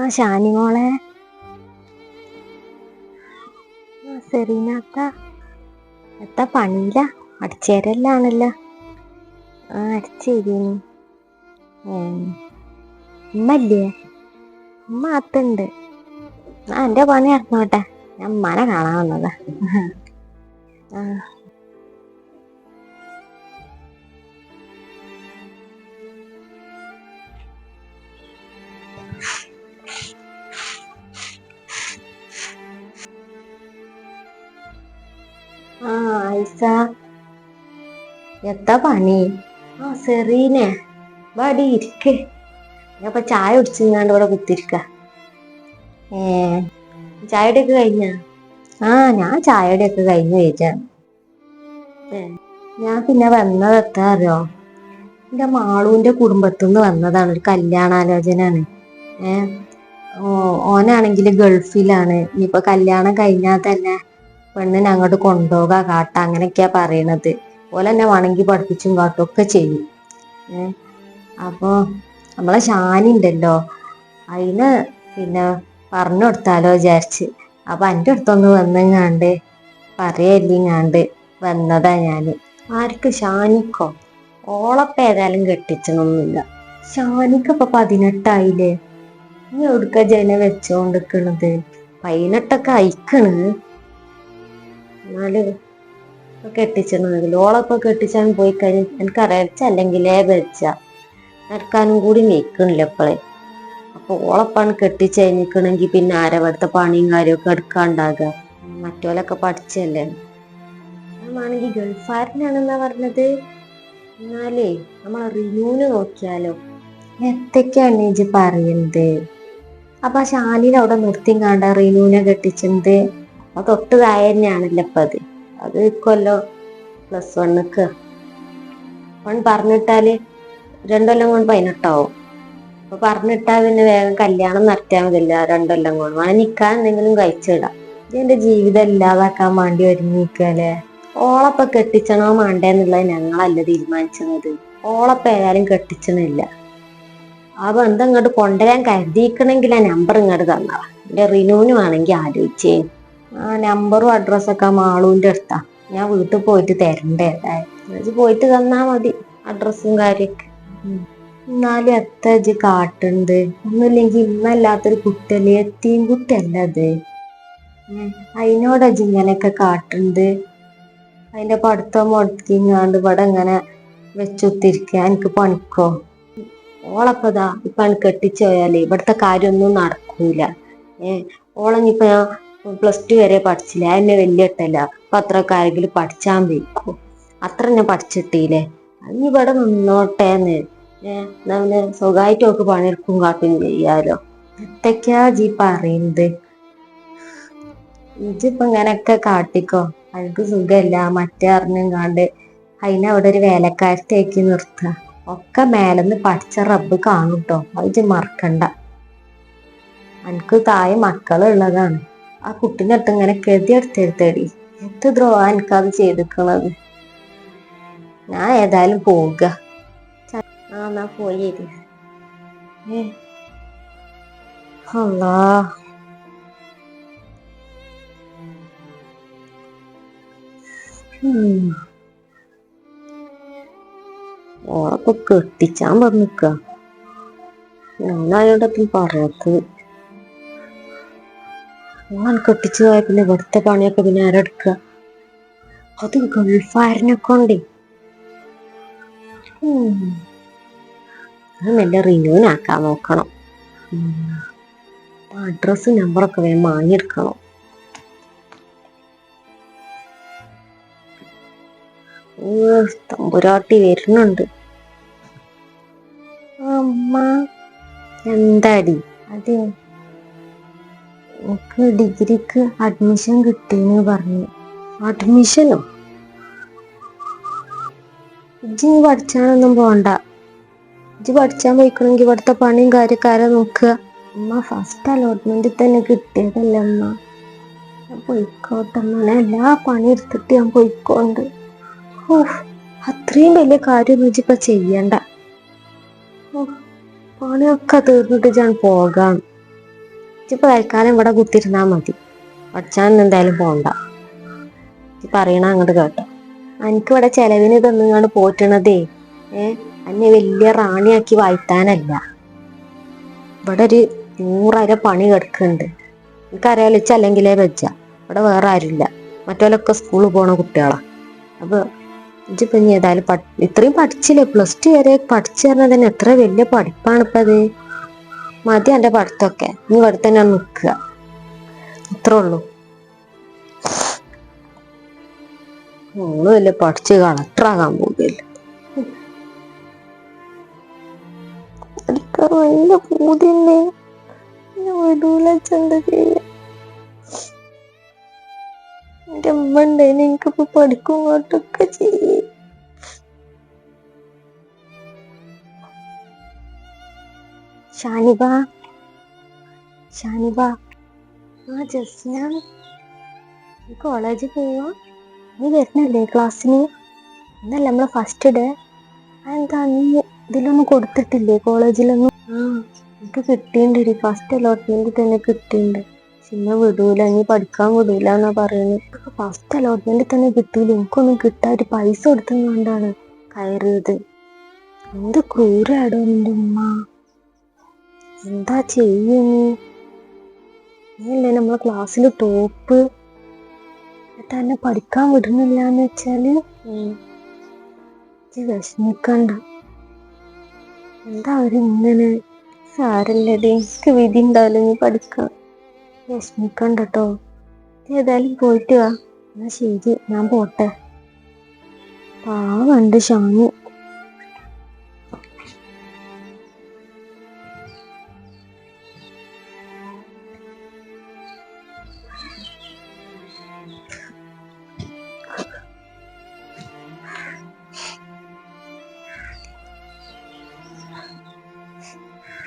ആ ഷാനി മോളെ. സെറീനാത്ത എത്താ പണിയില്ല. അടിച്ചേരല്ലാണല്ലോ. ആ അടിച്ചേരീനി ഉമ്മല്ലേ ഉമ്മ അത്തുണ്ട്. ആ എന്റെ പണി നടന്നോട്ടെ. ഞാൻ ഉമ്മാനെ കാണാൻ വന്നതാ. ആ. ആ ഐസ എത്താ പണി? ആ സെറീനെ. വാടി ഇരിക്ക്. ഞാൻ ചായ കുടിച്ചിങ്ങാണ്ട് ഇവിടെ കുത്തിരിക്ക. ഏ ചായയുടെ ഒക്കെ കഴിഞ്ഞ? ആ ഞാൻ ചായയുടെ ഒക്കെ കഴിഞ്ഞു ചോദിച്ചാണ് ഞാൻ പിന്നെ വന്നത് എത്താ അറിയോ? എന്റെ മാളൂന്റെ കുടുംബത്തിന്ന് വന്നതാണ് ഒരു കല്യാണാലോചനയാണ് ഏ ഓനാണെങ്കിൽ ഗൾഫിലാണ്. ഇനിയിപ്പോ കല്യാണം കഴിഞ്ഞാൽ തന്നെ പെണ്ണിനെ അങ്ങോട്ട് കൊണ്ടുപോകാ കാട്ട അങ്ങനെയൊക്കെയാ പറയണത്. ഓല തന്നെ വണങ്ങി പഠിപ്പിച്ചും കാട്ടും ഒക്കെ ചെയ്യും. അപ്പോ നമ്മളെ ഷാനി ഉണ്ടല്ലോ അതിന് പിന്നെ പറഞ്ഞു കൊടുത്താലോ വിചാരിച്ച്. അപ്പൊ എന്റെ അടുത്തൊന്ന് വന്നെങ്ങാണ്ട് പറയല്ലിങ്ങാണ്ട് വന്നതാ ഞാൻ. ആർക്ക്? ഷാനിക്കോ ഓളപ്പ ഏതായാലും കെട്ടിച്ചൊന്നുമില്ല ഷാനിക്ക് ഇപ്പൊ പതിനെട്ടായില്ലേ? നീ എവിടുക്ക ജന വെച്ചോണ്ടിക്കണത്? പതിനെട്ടൊക്കെ അയക്കണ്. എന്നാൽ ഇപ്പൊ കെട്ടിച്ചണെങ്കിൽ ഓളപ്പൊ കെട്ടിച്ചാൻ പോയി കഴിഞ്ഞാൽ എനിക്ക് അരച്ച അല്ലെങ്കിലേ വെച്ച നടക്കാനും കൂടി നിൽക്കണില്ല ഇപ്പളെ. അപ്പൊ ഓളപ്പാണ് കെട്ടിച്ച് നിൽക്കണമെങ്കിൽ പിന്നെ ആരവിടുത്തെ പണിയും കാര്യമൊക്കെ എടുക്കാണ്ടാകുക മറ്റോലൊക്കെ പഠിച്ചല്ലേ. ആണെങ്കിൽ ഗൾഫാരനാണെന്നാ പറഞ്ഞത്. എന്നാലേ നമ്മൾ റിനൂന് നോക്കിയാലോ. എന്തൊക്കെയാണ് ഇജ് പറയുന്നത് അപ്പൊ ആ ഷാനിൽ അവിടെ നിർത്തിയും കാണ്ട റിനൂനെ കെട്ടിച്ചത് അത് തൊട്ട് താഴെ തന്നെയാണല്ലോ അത്. അത് കൊല്ലോ പ്ലസ് വണ്ണക്ക് അവൻ പറഞ്ഞിട്ടാൽ രണ്ടൊല്ലം കൊണ്ട് പതിനെട്ടാവും അപ്പൊ പറഞ്ഞിട്ടാ പിന്നെ വേഗം കല്യാണം നടത്തിയാൽ മതില്ല രണ്ടൊല്ലം കൊണ്ട്. വേണം നിക്കാൻ എന്തെങ്കിലും കഴിച്ചിടാം എന്റെ ജീവിതം ഇല്ലാതാക്കാൻ വേണ്ടി ഒരുങ്ങിക്കല്ലേ ഓളപ്പ കെട്ടിച്ചണോ മാണ്ടേന്നുള്ളത് ഞങ്ങളല്ല തീരുമാനിച്ചത്. ഓളപ്പ ഏതായാലും കെട്ടിച്ചണില്ല. ആ ബന്ധം ഇങ്ങോട്ട് കൊണ്ടുവരാൻ കരുതിയിക്കണമെങ്കിൽ ആ നമ്പർ ഇങ്ങോട്ട് തന്നതാ. എന്റെ വേണമെങ്കിൽ ആലോചിച്ചേ. ആ നമ്പറും അഡ്രസ്സൊക്കെ മാളൂന്റെ അടുത്താ. ഞാൻ വീട്ടിൽ പോയിട്ട് തരണ്ടേ. പോയിട്ട് തന്നാ മതി അഡ്രസ്സും കാര്യമൊക്കെ എന്നാലും എത്ര ഇജ്ജ് കാട്ടുണ്ട്. ഒന്നുമില്ലെങ്കിൽ ഇന്നല്ലാത്തൊരു കുട്ടല്ലേ? എത്തിയും കുട്ടല്ല അത്. അതിനോട് ഇജ്ജ് ഇങ്ങനെയൊക്കെ കാട്ടുണ്ട്. അതിന്റെ പഠിത്തം മുടക്കിങ്ങാണ്ട് ഇവിടെ ഇങ്ങനെ വെച്ചൊത്തിരിക്കുക എനിക്ക് പണിക്കോ? ഓളപ്പതാ ഇപ്പൊ എനിക്ക് കെട്ടിച്ചോയാലേ ഇവിടുത്തെ കാര്യമൊന്നും നടക്കൂല. ഏ ഓളഞ്ഞിപ്പോ ഞാൻ പ്ലസ് ടു വരെ പഠിച്ചില്ല? എന്നെ വലിയ ഇട്ടല്ല അപ്പൊ അത്രയൊക്കെ ആരെങ്കിലും പഠിച്ചാൻ വയ്ക്കും. അത്ര ഞാൻ പഠിച്ചിട്ടില്ലേ? അനി ഇവിടെ നിന്നോട്ടേന്ന്. ഏഹ് നമ്മൾ സുഖമായിട്ട് ഒക്കെ പണിയെടുക്കും കാട്ടും ചെയ്യാലോ. എന്തൊക്കെയാ ജീ പറയുന്നത്. ഇജിപ്പോ ഇങ്ങനൊക്കെ കാട്ടിക്കോ. അനക്ക് സുഖമില്ല മറ്റേ അറിഞ്ഞും കാണ്ട് അതിനെ അവിടെ ഒരു വേലക്കാരത്തേക്ക് നിർത്തുക ഒക്കെ മേലെന്ന് പഠിച്ച റബ്ബ് കാണും കേട്ടോ അത് മറക്കണ്ട. എനിക്ക് താഴെ മക്കളുള്ളതാണ്. ആ കുട്ടീന്റെ അടുത്ത് ഇങ്ങനെ കെതിയെടുത്തെടുത്തേടി എന്ത് ദ്രോഹ എനിക്കത് ചെയ്തിക്കണത് ഞാൻ ഏതായാലും പോവുക. ആ പോയി അല്ലാ. ഓളപ്പൊ കെട്ടിച്ചാൻ പറഞ്ഞിക്ക ഞാനായോടത്തും പറയാത്തത് ഓൻ കെട്ടിച്ചു പോയ പിന്നെ ഇവിടുത്തെ പണിയൊക്കെ പിന്നെ ആരെടുക്ക അത് ഗൾഫാരനെ കൊണ്ടേ. അത് നല്ല റിന്യൂനാക്കാൻ നോക്കണം. അഡ്രസ് നമ്പറൊക്കെ വേഗം വാങ്ങിയെടുക്കണം. തമ്പുരാട്ടി വരുന്നുണ്ട്. അമ്മ എന്താടി? അതെ. എനിക്ക് ഡിഗ്രിക്ക് അഡ്മിഷൻ കിട്ടിയെന്ന് പറഞ്ഞു. അഡ്മിഷനോ ഇജ്ജി നീ പഠിച്ചാനൊന്നും പോണ്ട. ഇജ്ജ് പഠിച്ചാൻ പോയിക്കണമെങ്കിൽ ഇവിടുത്തെ പണിയും കാര്യക്കാരെ നോക്കുക. അമ്മ ഫസ്റ്റ് അലോട്ട്മെന്റിൽ തന്നെ കിട്ടിയതല്ലേ അമ്മ ഞാൻ പോയിക്കോട്ടെ അമ്മ ഞാൻ എല്ലാ പണി എടുത്തിട്ട് ഞാൻ പോയിക്കോണ്ട്. ഓ അത്രയും വലിയ കാര്യം ഇപ്പൊ ചെയ്യണ്ട. പണിയൊക്കെ തീർന്നിട്ട് ഞാൻ പോകാം. ഇപ്പൊ തൽക്കാലം ഇവിടെ കുത്തിരുന്നാ മതി. പഠിച്ചാൻ എന്തായാലും പോണ്ട. പറയണ അങ്ങോട്ട് കേട്ടോ. എനിക്ക് ഇവിടെ ചെലവിന് ഇങ്ങോട്ട് പോറ്റണതേ. ഏ? അന്നെ വലിയ റാണിയാക്കി വാഴ്ത്താനല്ല ഇവിടെ ഒരു നൂറര പണി കിടക്കുന്നുണ്ട്. എനിക്കറിയാലോ ഇച്ച അല്ലെങ്കിലേ വെച്ച ഇവിടെ വേറെ ആരുമില്ല. മറ്റോലൊക്കെ സ്കൂളിൽ പോണ കുട്ടികളാ. അപ്പൊ ഇജ്ജിപ്പോ ഏതായാലും ഇത്രയും പഠിച്ചില്ലേ? പ്ലസ് ടു വരെ പഠിച്ചു തരണ തന്നെ എത്ര വലിയ പഠിപ്പാണ് ഇപ്പത് മതി എന്റെ പഠിത്തമൊക്കെ നീ ഇവിടെ തന്നെ നിൽക്കുക. ഇത്രേ ഉള്ളൂ. ഒന്നുമില്ല പഠിച്ച് കളക്ടറാകാൻ പോകില്ല എന്റെ അമ്മ ഉണ്ടായിന് എനിക്കിപ്പോ പഠിക്കും ഇങ്ങോട്ടൊക്കെ ചെയ്യും. ഷാനിബ ഷാനിബ ആ ജസ്ന കോളേജിൽ പോവാ നീ വരുന്നല്ലേ ക്ലാസ്സിന്? ഇന്നല്ല നമ്മളെ ഫസ്റ്റ് ഡേ എന്താ നീ ഇതിലൊന്നും കൊടുത്തിട്ടില്ലേ? കോളേജിലൊന്നും? ആ എനിക്ക് കിട്ടിയിട്ടുണ്ട് ഫസ്റ്റ് അലോട്ട്മെന്റ് തന്നെ കിട്ടിയിട്ടുണ്ട്. പിന്നെ വിടൂല നീ പഠിക്കാൻ വിടൂല എന്നാ പറയുന്നത്. ഫസ്റ്റ് അലോട്ട്മെന്റ് തന്നെ കിട്ടിയില്ല എനിക്കൊന്നും കിട്ടാ ഒരു പൈസ കൊടുത്തുകൊണ്ടാണ് കയറിയത്. എന്ത് ക്രൂരാടോ നിന്റെ ഉമ്മ. എന്താ ചെയ്യുന്നു നീയല്ലേ നമ്മളെ ക്ലാസ്സിൽ ടോപ്പ് എന്നിട്ട് എന്നെ പഠിക്കാൻ വിടുന്നില്ല എന്ന് വെച്ചാൽ വിഷമിക്കണ്ട. എന്താ അവർ ഇങ്ങനെ? സാരല്ലടി എനിക്ക് വിധി ഉണ്ടാവില്ല നീ പഠിക്കാം. വിഷമിക്കണ്ട കേട്ടോ ഏതായാലും പോയിട്ട് വാ. എന്നാ ശരി ഞാൻ പോട്ടെ. പാവണ്ട് ഷാനി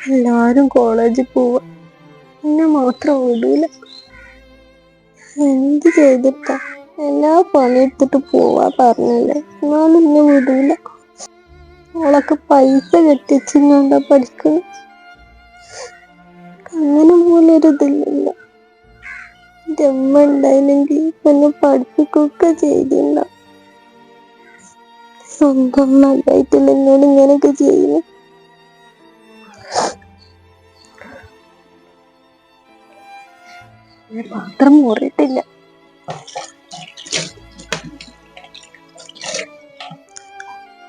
എല്ലാരും കോളേജിൽ പോവാ. എന്നെ മാത്രം വിടൂല. എന്ത് ചെയ്തിട്ടാ? എല്ലാ പണിയെടുത്തിട്ട് പോവാ പറഞ്ഞല്ലേ? എന്നാലും എന്നെ വിടൂല. അവളൊക്കെ പൈസ കെട്ടിച്ചിങ്ങാണ്ടാ പഠിക്കുന്നു. അങ്ങനെ പോലെ ഒരു ഇതില്ലല്ലോ ജമ്മ ഉണ്ടായില്ലെങ്കിൽ എന്നെ പഠിപ്പിക്കുകയൊക്കെ ചെയ്തിട്ടുണ്ടാവും സ്വന്തം നല്ലതായിട്ടില്ല എന്നോട് ഇങ്ങനെയൊക്കെ ചെയ്യുന്നു. പാത്രം മൂറിയിട്ടില്ല.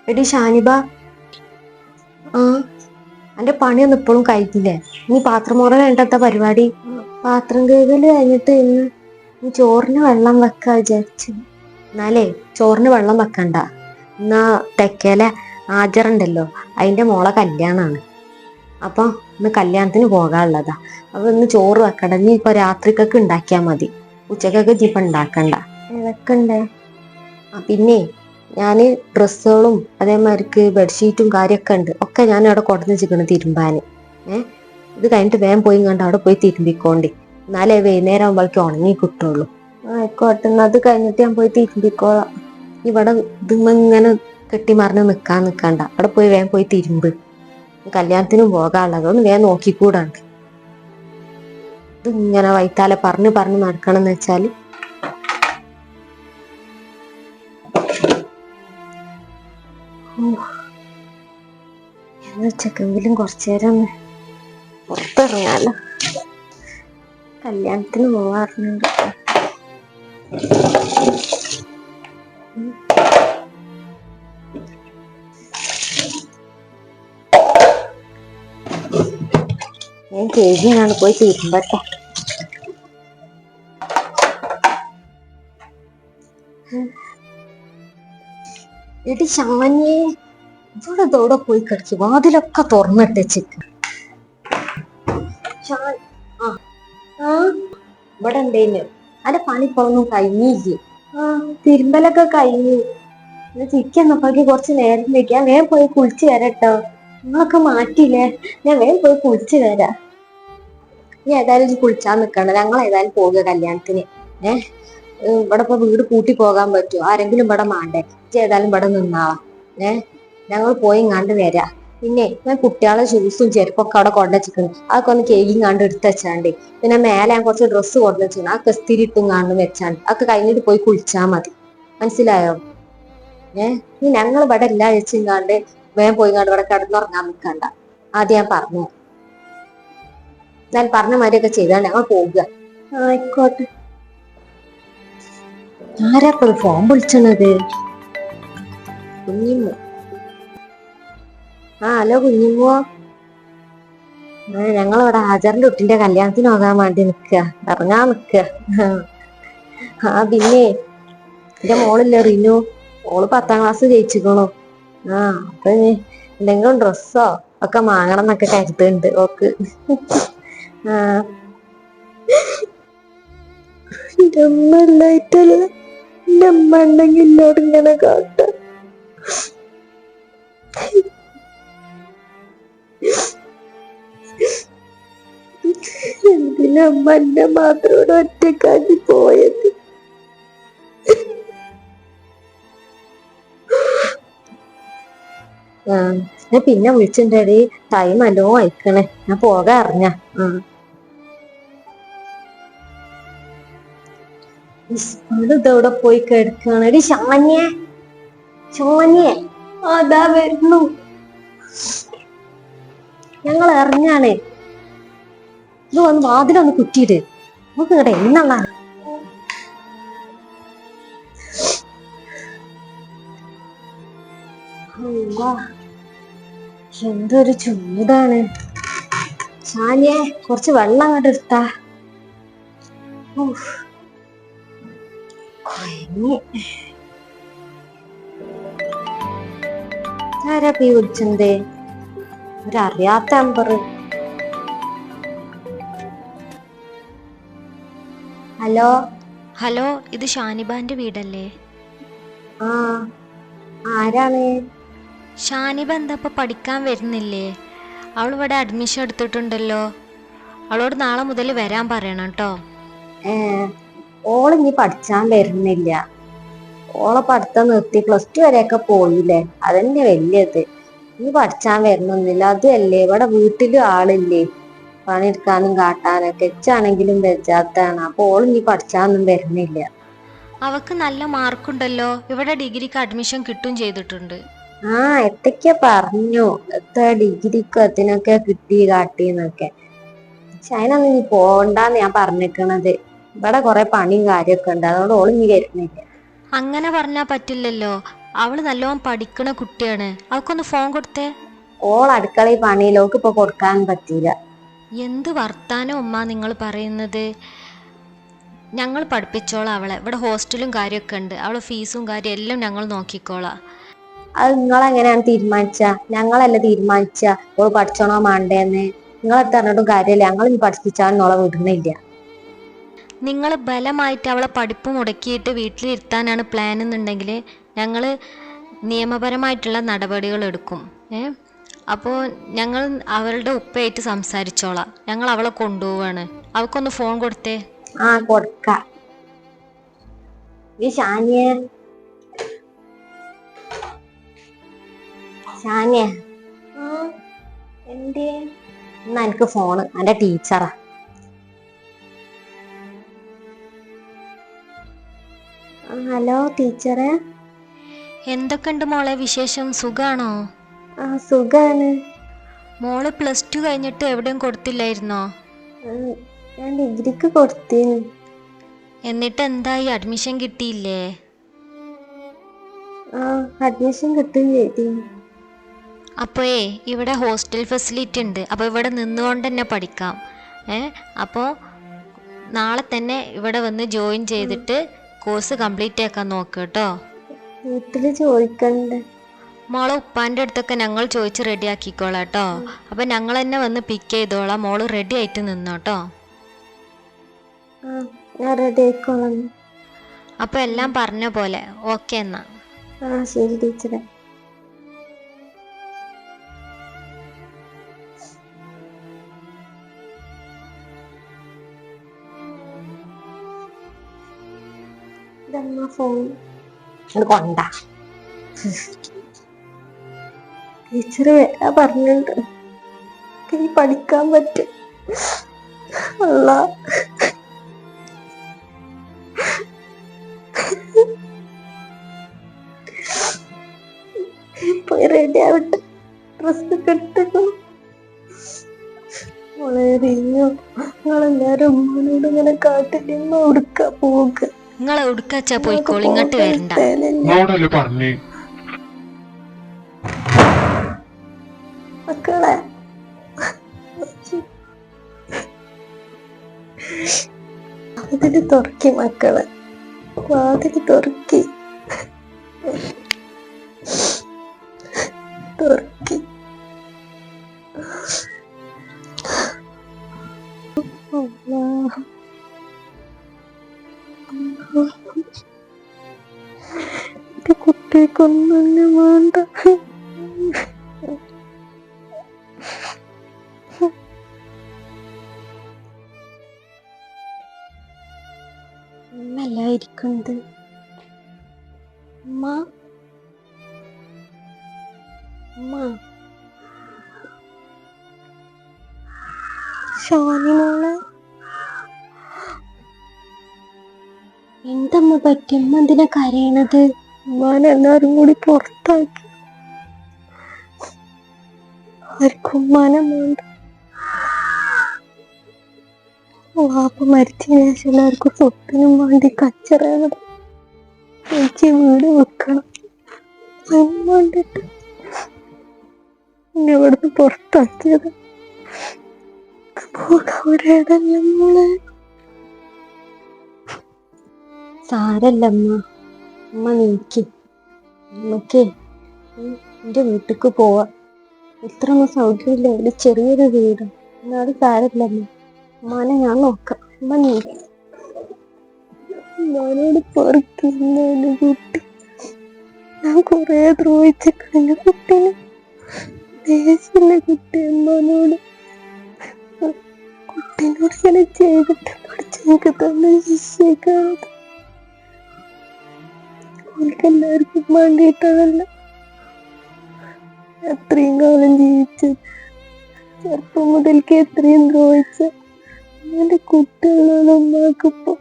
എടി ഷാനിബ ആ എന്റെ പണിയൊന്നും ഇപ്പോഴും കഴിഞ്ഞില്ലേ? നീ പാത്രം മുറ വേണ്ടത്ത പരിപാടി? പാത്രം കഴുകൽ കഴിഞ്ഞിട്ട് ഇന്ന് നീ ചോറിന് വെള്ളം വെക്കാ വിചാരിച്ചു. എന്നാലേ ചോറിന് വെള്ളം വെക്കണ്ട. എന്നാ തെക്കേലെ ആചറുണ്ടല്ലോ. അതിന്റെ മോളെ കല്യാണാണ്. അപ്പൊ ഇന്ന് കല്യാണത്തിന് പോകാനുള്ളതാ. അപ്പൊ ഇന്ന് ചോറ് വെക്കണ്ട. നീ ഇപ്പൊ രാത്രിക്കൊക്കെ ഉണ്ടാക്കിയാ മതി. ഉച്ചക്കൊക്കെ ഇപ്പൊ ഉണ്ടാക്കണ്ട. വെക്കണ്ടേ ആ പിന്നെ ഞാൻ ഡ്രസ്സുകളും അതേമാതിരിക്ക് ബെഡ്ഷീറ്റും കാര്യമൊക്കെ ഉണ്ട്. ഒക്കെ ഞാൻ അവിടെ കൊടുന്ന് വെച്ചിരിക്കണം തിരുമ്പാന്. ഏഹ് ഇത് കഴിഞ്ഞിട്ട് വേഗം പോയി കണ്ട് അവിടെ പോയി തിരുമ്പിക്കോണ്ടി. എന്നാലേ വൈകുന്നേരം ആകുമ്പോഴേക്കും ഉണങ്ങി കിട്ടുള്ളൂ. ആയിക്കോട്ടെ. അത് കഴിഞ്ഞിട്ട് ഞാൻ പോയി തിരുമ്പിക്കോളാം. ഇവിടെ ഇങ്ങനെ കെട്ടിമറിഞ്ഞ് നിക്കാൻ നിക്കണ്ട. അവിടെ പോയി വേഗം പോയി തിരുമ്പ്. കല്യാണത്തിനും പോകാനുള്ളതൊന്നും വേഗം നോക്കിക്കൂടാണ്ട് ഇതിങ്ങനെ വൈത്താലെ പറഞ്ഞു പറഞ്ഞു നടക്കണം എന്ന് വെച്ചാൽ ഉച്ചക്കെങ്കിലും കുറച്ചു നേരം പുറത്തിറങ്ങാലോ. കല്യാണത്തിന് പോവാറുണ്ട്. ഞാൻ പോയി തിരുമ്പട്ടെ എടി ശാന്യേ ഇവിടെ ഇതോടെ പോയി കിടക്കി? വാതിലൊക്കെ തുറന്നിട്ട് ചിക്കൻ ഇവിടെ ഉണ്ടേന് അന്റെ പണി ഇപ്പൊന്നും കഴിഞ്ഞില്ലേ? ആ തിരുമ്പലൊക്കെ കഴിഞ്ഞു. ചിക്കന്നപ്പോഴേക്ക് കുറച്ച് നേരം വെക്കാം വേഗം പോയി കുളിച്ചു വരട്ടോ നിങ്ങളൊക്കെ മാറ്റിയില്ലേ? ഞാൻ വേഗം പോയി കുളിച്ചു വരാം. നീ ഏതായാലും കുളിച്ചാൻ നിക്കണ്ട. ഞങ്ങൾ ഏതായാലും പോകുക കല്യാണത്തിന്. ഏഹ് ഇവിടെ ഇപ്പൊ വീട് കൂട്ടി പോകാൻ പറ്റുമോ ആരെങ്കിലും ഇവിടെ മാണ്ടേ? ഏതായാലും ഇവിടെ നിന്നാവാ ഏഹ് ഞങ്ങൾ പോയി ഇങ്ങാണ്ട് വരാം. പിന്നെ ഞാൻ കുട്ടികളെ ഷൂസും ചെരുപ്പൊക്കെ അവിടെ കൊണ്ടുവച്ചിരിക്കുന്നു അതൊക്കെ ഒന്ന് കേക്കും കണ്ട് എടുത്ത് വെച്ചാണ്ട്. പിന്നെ മേലെ ഞാൻ കുറച്ച് ഡ്രസ്സ് കൊണ്ടു വെച്ചിരുന്നു ആ കസ്തിരിട്ടും ഇട്ടും കാണുന്നു വെച്ചാണ്ട്. അതൊക്കെ കഴിഞ്ഞിട്ട് പോയി കുളിച്ചാൽ മതി. മനസ്സിലായോ? ഏഹ് നീ ഞങ്ങൾ ഇവിടെ എല്ലാ വെച്ചും കാണ്ട് വേഗം പോയി കണ്ട് ഇവിടെ കിടന്നുറങ്ങാൻ നിൽക്കണ്ട ആദ്യം ഞാൻ പറഞ്ഞു. ഞാൻ പറഞ്ഞ മാതിരിയൊക്കെ ചെയ്താൽ ഞങ്ങൾ പോവുക ആയിക്കോട്ടെ. ആരാ ഇപ്പൊ ഫോൺ വിളിച്ചണത്? കുഞ്ഞിമ്മ. ആ ഹലോ കുഞ്ഞിമ്മോ. ഞങ്ങൾ അവിടെ ഹാജറിന്റെ കുട്ടിന്റെ കല്യാണത്തിന് പോകാൻ വേണ്ടി നിക്ക ഇറങ്ങാൻ നിക്ക ആ പിന്നെ എന്റെ മോളില്ലേ റിനു? മോൾ പത്താം ക്ലാസ് ജയിച്ചിക്കണു. ആ അപ്പൊ എന്തെങ്കിലും ഡ്രസ്സോ ഒക്കെ വാങ്ങണം എന്നൊക്കെ കരുതുന്നുണ്ട് ഓക്ക്. എന്റെ അമ്മ എന്നോട് ഇങ്ങനെ കാട്ട. എന്തിനാ അമ്മ എന്നെ മാത്രം ഒറ്റക്കാക്കി പോയത്? ആ. ഞാൻ പിന്നെ വിളിച്ചിട്ടുണ്ടടി ടൈം അല്ലോ അയക്കണേ ഞാൻ പോകാൻ അറിഞ്ഞ. ഇതെവിടെ പോയി കിടക്കാണ്. എടി ഷാനിയെ ഷാനിയെ അതാ വരുന്നു. ഞങ്ങൾ അറിഞ്ഞാണേ. ഇത് വന്ന് വാതിലൊന്ന് കുറ്റിയിട്ട് നമുക്ക് ഇവിടെ എന്നുള്ള എന്തൊരു ചൂടാണ്. ഷാനിയെ കുറച്ച് വെള്ളം അങ്ങോട്ട് എടുത്താ. ആരാ പീ വിളിച്ചത്? ഒരറിയാത്ത നമ്പർ ഹലോ? ഹലോ ഇത് ഷാനിബാന്റെ വീടല്ലേ? ആ ആരാണ്? ഷാനിബ എന്താ പഠിക്കാൻ വരുന്നില്ലേ? അവൾ ഇവിടെ അഡ്മിഷൻ എടുത്തിട്ടുണ്ടല്ലോ. അവളോട് നാളെ മുതൽ വരാൻ പറയണം കേട്ടോ. ഓളിനി പഠിച്ചാൻ വരുന്നില്ല. ഓളെ പഠിത്തം നിർത്തി പ്ലസ് ടു വരെയൊക്കെ പോയില്ലേ? അതന്നെ വലിയത്. ഇനി പഠിച്ചാൻ വരണമെന്നില്ല. അതല്ലേ ഇവിടെ വീട്ടിലും ആളില്ലേ? പണിയെടുക്കാനും കാട്ടാനൊക്കെ. എച്ചാണെങ്കിലും വെജാത്താണ് അപ്പൊ ഓളിനി പഠിച്ചാന്നും വരുന്നില്ല. അവക്ക് നല്ല മാർക്കുണ്ടല്ലോ ഇവിടെ ഡിഗ്രിക്ക് അഡ്മിഷൻ കിട്ടും ചെയ്തിട്ടുണ്ട്. ആ എത്തൊക്കെ പറഞ്ഞു. എത്ര ഡിഗ്രിക്കും അതിനൊക്കെ കിട്ടി കാട്ടിന്നൊക്കെ. പക്ഷെ അതിനൊന്നും ഇനി പോണ്ടാന്ന് ഞാൻ പറഞ്ഞിക്കണത്. ഇവിടെ കുറെ പണിയും കാര്യമൊക്കെ ഉണ്ട്. അതുകൊണ്ട് ഇനി വരുന്നില്ല. അങ്ങനെ പറഞ്ഞാ പറ്റില്ലല്ലോ. അവൾ നല്ലോണം പഠിക്കണ കുട്ടിയാണ്. അവക്കൊന്ന് ഫോൺ കൊടുത്തേ. ഓൾ അടുക്കളയിൽ പണിയിൽ ഓക്ക് ഇപ്പൊ കൊടുക്കാൻ പറ്റൂല. എന്ത് വർത്താനം ഉമ്മ നിങ്ങൾ പറയുന്നത്? ഞങ്ങൾ പഠിപ്പിച്ചോളാം അവളെ. ഇവിടെ ഹോസ്റ്റലും കാര്യമൊക്കെ ഉണ്ട്. അവളെ ഫീസും കാര്യം എല്ലാം ഞങ്ങൾ നോക്കിക്കോളാം. അത് നിങ്ങളെങ്ങനെയാണ് തീരുമാനിച്ച? ഞങ്ങളല്ല തീരുമാനിച്ച ഓൾ പഠിച്ചോണോ മാണ്ടേന്ന്? നിങ്ങളെ തന്നിട്ടും കാര്യമില്ല. ഞങ്ങൾ ഇനി പഠിപ്പിച്ചാൽ നോളെ വിടുന്നില്ല. നിങ്ങൾ ബലമായിട്ട് അവളെ പഠിപ്പ് മുടക്കിയിട്ട് വീട്ടിലിരുത്താനാണ് പ്ലാൻ എന്നുണ്ടെങ്കിൽ ഞങ്ങൾ നിയമപരമായിട്ടുള്ള നടപടികൾ എടുക്കും. ഏ? അപ്പോൾ ഞങ്ങൾ അവളുടെ ഉപ്പയായിട്ട് സംസാരിച്ചോളാം. ഞങ്ങൾ അവളെ കൊണ്ടുപോവാണ്. അവൾക്കൊന്ന് ഫോൺ കൊടുത്തേ. ആ കൊടുക്ക. ഈ ഷാനിയ ഷാനിയ എന്തേ? എന്നാ എനിക്ക് ഫോണ് എന്റെ ടീച്ചറാ ഹലോ ടീച്ചറെ എന്തൊക്കെയുണ്ട് മോളെ വിശേഷം? സുഖാണോ? ആ സുഖാണ്. മോൾ പ്ലസ് ടു കഴിഞ്ഞിട്ട് എവിടെയും കൊടുത്തില്ലായിരുന്നോ? ഞാൻ ഡിഗ്രിക്ക് കൊടുത്തിന്. എന്നിട്ട് എന്തായി അഡ്മിഷൻ കിട്ടിയില്ലേ? ആ അഡ്മിഷൻ കിട്ടുകയും ചെയ്തിന്. അപ്പോഴേ ഇവിടെ ഹോസ്റ്റൽ ഫെസിലിറ്റി ഉണ്ട്. അപ്പോൾ ഇവിടെ നിന്നുകൊണ്ട് തന്നെ പഠിക്കാം. ഏ അപ്പോൾ നാളെ തന്നെ ഇവിടെ വന്ന് ജോയിൻ ചെയ്തിട്ട് കോഴ്സ് കംപ്ലീറ്റ് ആക്കാൻ നോക്കുക കേട്ടോ. വീട്ടിൽ ചോദിക്കണ്ടേ. മോളെ ഉപ്പാന്റെ അടുത്തൊക്കെ ഞങ്ങൾ ചോദിച്ച് റെഡി ആക്കിക്കോളാം കേട്ടോ. അപ്പം ഞങ്ങൾ തന്നെ വന്ന് പിക്ക് ചെയ്തോളാം. മോൾ റെഡി ആയിട്ട് നിന്നോട്ടോ ഞാൻ റെഡി ആയിക്കോളാം. അപ്പോൾ എല്ലാം പറഞ്ഞ പോലെ. ഓക്കെ എന്നാ. ആ ശരി ടീച്ചറെ. ഇതമ്മ ഫോൺ അത് കൊണ്ട ടീച്ചർ വരാ പറഞ്ഞിട്ടുണ്ട് ഇനി പഠിക്കാൻ പറ്റും അല്ല പോയി റെഡി ആവട്ടെ ഡ്രസ് കെട്ടു മോളെ റിഞ്ഞു നിങ്ങളെല്ലാരും അമ്മനോട് ഇങ്ങനെ കാട്ടില്ലെന്ന് നിങ്ങളെ ഉടുക്കച്ചാ പോയിക്കോളി ഇങ്ങോട്ട് വരണ്ട. പറഞ്ഞേ? മക്കളെ. വാതിൽ തുറക്കി മക്കളെ. വാതിൽ തുറക്കി. പറ്റിയമ്മ എന്തിനാ കരയണത്? ഉമ്മാൻ എല്ലാരും കൂടി പുറത്താക്കി. ആർക്കും വാപ്പ മരിച്ചതിന് ശേഷം എല്ലാവർക്കും സ്വത്തിനും വേണ്ടി കച്ചറയാണ്. എനിക്ക് വീട് വെക്കണം. വേണ്ടിട്ട് എന്നെ ഇവിടുന്ന് പുറത്താക്കിയത്. പോകാൻ ഒരിടല്ല മോളെ സാരല്ല അമ്മ നീക്കി. അമ്മക്കേ എന്റെ വീട്ടിക്ക് പോവാ. ഇത്ര ഒന്നും സൗകര്യമില്ല ഒരു ചെറിയൊരു വീട്. എന്നാലും സാരല്ലമ്മ. അമ്മാനെ ഞാൻ നോക്കാം. അമ്മ നീ ഞാനോട് പൊറുക്കില്ല എന്റെ കുട്ടി. ഞാൻ കൊറേ ദ്രോഹിച്ചിട്ടുണ്ട് കുട്ടീനെ. ദേഷ്യമില്ല കുട്ടി അമ്മാനോട് കുട്ടീനോട് ഇങ്ങനെ ചെയ്തിട്ട് പഠിച്ചെനിക്ക് തന്നെ ശിക്ഷിക്കാതെ എല്ലാവർക്കും വേണ്ടിയിട്ടാണല്ലോ അത്രയും കാലം ജീവിച്ചത് ചെറുപ്പം മുതൽക്ക് എത്രയും ദ്രോഹിച്ച എന്റെ കുട്ടികളാണ് ഉമ്മാക്കിപ്പോ.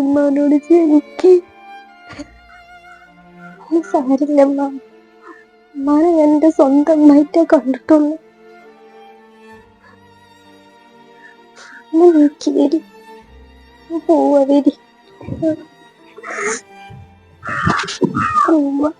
ഉമ്മാനോട് ജനിക്ക്. സാരില്ല എന്റെ സ്വന്തം അമ്മയായിട്ടേ കണ്ടിട്ടുള്ളൂ. ഒന്ന് പോവാതിരി പോവാ